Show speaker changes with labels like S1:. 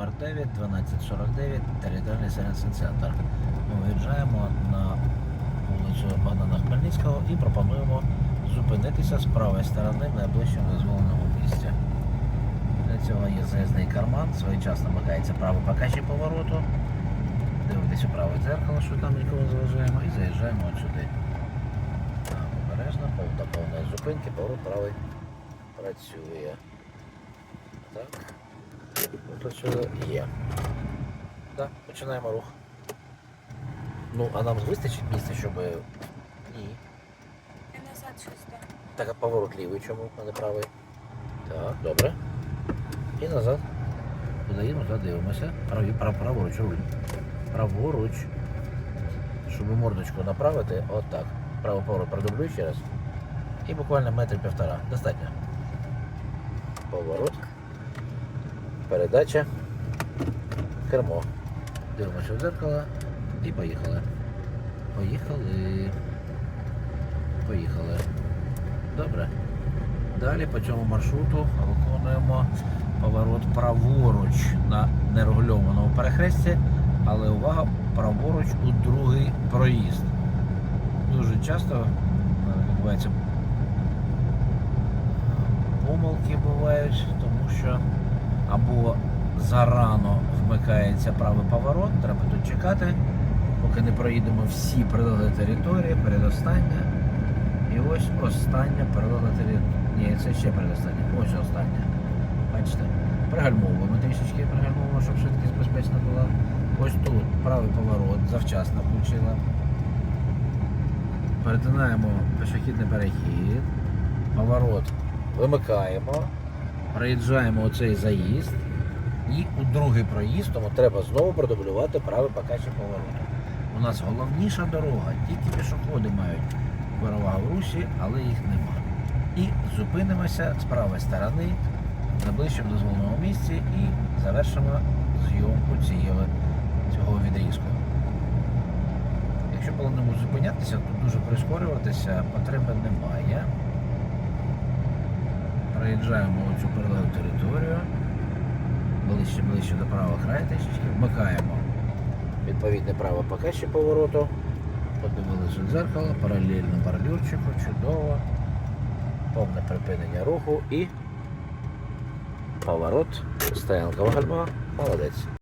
S1: номер 9 1249, територіальний сервісний центр. Ми виїжджаємо на вулицю Богдана Хмельницького і пропонуємо зупинитися з правої сторони в найближчому дозволеному місці. Для цього є заїзний карман, своєчасно вмикається правий покажчик повороту. Дивитесь у праве дзеркало, що там нікого не заважаємо, і заїжджаємо от сюди. Обережно, до повної зупинки, поворот правий працює. Так. Працює. Є. Так, починаємо рух. Ну, а нам вистачить місця, щоб. Ні.
S2: І назад щось так.
S1: Так, а поворот лівий чому, а не правий? Так, добре. І назад. Додаємо, туди дивимося. Праві, прав, праворуч руль. Праворуч. Щоб мордочку направити, отак. Правий поворот продублюю ще раз. І буквально метр півтора. Достатньо. Поворот. Передача. Кермо. Дивимося в дзеркало і поїхали. Поїхали. Поїхали. Добре. Далі по цьому маршруту виконуємо поворот праворуч на нерегульованому перехресті, але увага, праворуч у другий проїзд. Дуже часто е, відбуваються помилки бувають, тому що або зарано вмикається правий поворот, треба тут чекати, поки не проїдемо всі прилеглі території, передостання. І ось остання прилегла територія. Ні, це ще передостання. Ось остання. Бачите? Пригальмовуємо трішечки, пригальмовуємо, щоб швидкість безпечна була. Ось тут правий поворот, завчасно включила. Перетинаємо пішохідний перехід. Поворот вимикаємо. Проїжджаємо оцей заїзд. І у другий проїзд тому треба знову продублювати правий покажчик повороту. У нас головніша дорога, тільки пішоходи мають перевагу в русі, але їх нема. І зупинимося з правої сторони на ближчому дозволеному місці і завершимо зйомку цієї, цього відрізку. Якщо плануємо зупинятися, то дуже прискорюватися потреби немає. Проїжджаємо цю перлеву територію, ближче ближче до правого краю трішечки, вмикаємо відповідне право покажчик повороту. Подивилися в дзеркало, паралельно бордюрчику, чудово. Повне припинення руху і поворот. Стоянка гальма. Молодець.